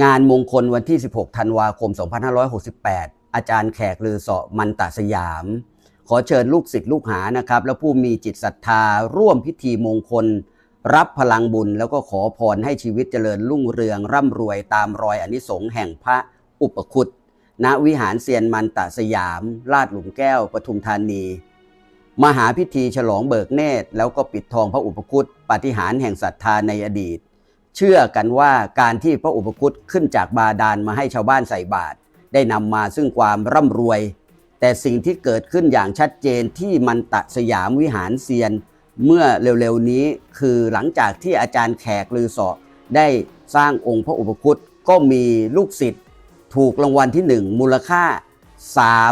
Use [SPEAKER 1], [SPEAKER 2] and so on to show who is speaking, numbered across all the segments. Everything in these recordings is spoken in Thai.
[SPEAKER 1] งานมงคลวันที่ 16 ธันวาคม 2568 อาจารย์แขกลือเสาะมันตะสยาม ขอเชิญลูกศิษย์ลูกหานะครับ และผู้มีจิตศรัทธา ร่วมพิธีมงคล รับพลังบุญ แล้วก็ขอพรให้ชีวิตเจริญรุ่งเรืองร่ำรวยตามรอยอนิสงส์แห่งพระอุปคุตณวิหารเซียนมันตะสยาม ลาดหลุมแก้ว ปทุมธานี มหาพิธีฉลองเบิกเนตร แล้วก็ปิดทองพระอุปคุตปาฏิหารแห่งศรัทธาในอดีต เชื่อกันว่าการที่พระอุปคุตขึ้นจากบาดาลมาให้ชาวบ้านใส่บาตรได้นำมาซึ่งความร่ำรวย แต่สิ่งที่เกิดขึ้นอย่างชัดเจนที่มันตะสยามวิหารเซียน เมื่อเร็วๆนี้คือหลังจากที่อาจารย์แขกลือสาะได้สร้างองค์พระอุปคุตก็มีลูกศิษย์ถูกรางวัลที่หนึ่งมูลค่า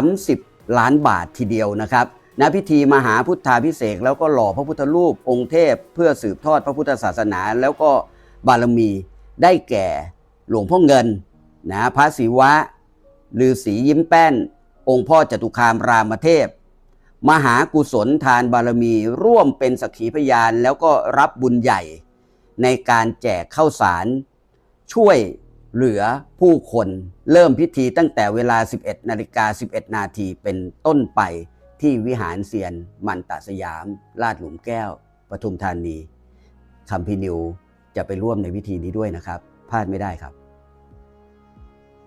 [SPEAKER 1] 30 ล้านบาททีเดียวนะครับณพิธีมหาพุทธาพิเศษแล้วก็หล่อพระพุทธรูปองค์เทพ เพื่อสืบทอดพระพุทธศาสนา แล้วก็ บารมีได้แก่หลวงพ่อเงินนะพระศิวะฤาษียิ้มแป้น องค์พ่อจตุคามรามเทพ มหากุศลทานบารมีร่วมเป็นสักขีพยานแล้วก็รับบุญใหญ่ ในการแจกข้าวสาร ช่วยเหลือผู้คนเริ่มพิธีตั้งแต่เวลา 11นาฬิกา11 นาทีเป็นต้นไปที่วิหารเซียน มันตะสยาม ลาดหลุมแก้ว ปทุมธานีคัมพีนิว จะไปร่วมในวิธีนี้ด้วยนะครับ พลาดไม่ได้ครับ